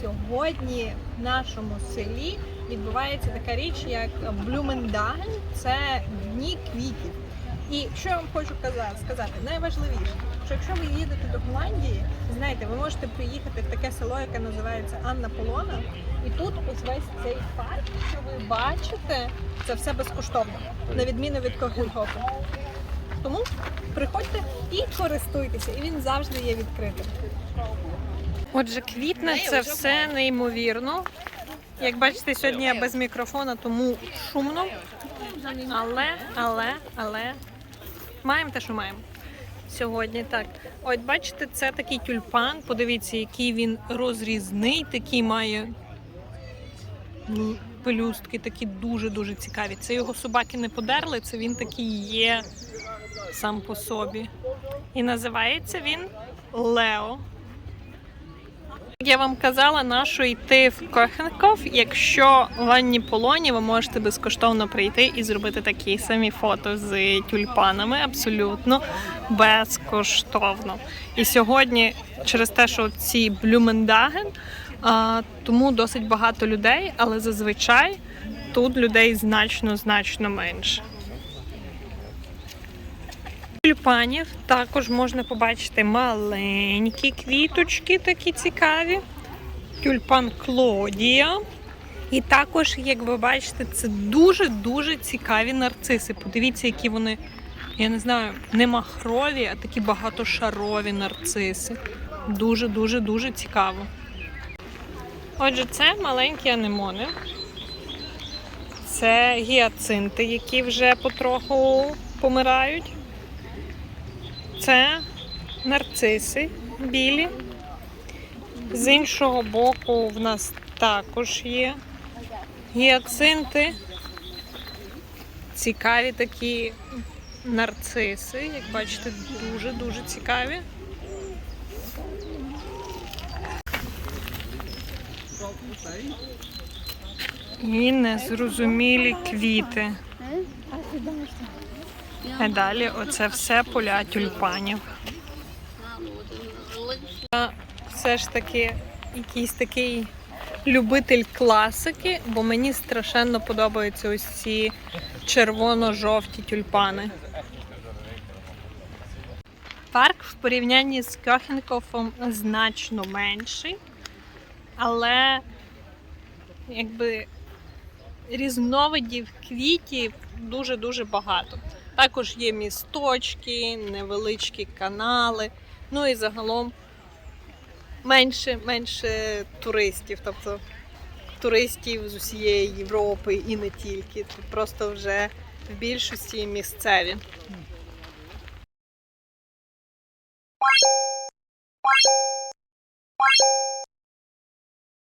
сьогодні в нашому селі відбувається така річ, як Блюмендаген. Це дні квітів. І що я вам хочу сказати, найважливіше, що якщо ви їдете до Голландії, знаєте, ви можете приїхати в таке село, яке називається Анна Полона, і тут ось весь цей парк, що ви бачите, це все безкоштовно, на відміну від Кохенхофу. Тому приходьте і користуйтеся, і він завжди є відкритим. Отже, квітне це все неймовірно. Як бачите, сьогодні я без мікрофона, тому шумно. Але, але, але маємо те, що маємо. Сьогодні так. От бачите, це такий тюльпан. Подивіться, який він розрізний, такий має ну, пелюстки, такі дуже-дуже цікаві. Це його собаки не подерли, це він такий є сам по собі. І називається він Лео. Я вам казала, нащо йти в Кохенков, якщо в Анні Полоні ви можете безкоштовно прийти і зробити такі самі фото з тюльпанами абсолютно безкоштовно. І сьогодні, через те, що ці Блюмендаген, тому досить багато людей, але зазвичай тут людей значно значно менше. Тюльпанів також можна побачити маленькі квіточки, такі цікаві. Тюльпан Клодія. І також, як ви бачите, це дуже-дуже цікаві нарциси. Подивіться, які вони, я не знаю, не махрові, а такі багатошарові нарциси. Дуже-дуже дуже цікаво. Отже, це маленькі анемони. Це гіацинти, які вже потроху помирають. Це нарциси білі. З іншого боку в нас також є гіацинти. Цікаві такі нарциси, як бачите, дуже-дуже цікаві. І незрозумілі квіти. А далі оце все поля тюльпанів. Я все ж таки якийсь такий любитель класики, бо мені страшенно подобаються ось ці червоно-жовті тюльпани. Парк в порівнянні з Кьохенкофом значно менший, але якби різновидів квітів дуже-дуже багато. Також є місточки, невеличкі канали, ну і загалом менше, менше туристів, тобто туристів з усієї Європи і не тільки. Просто вже в більшості місцеві.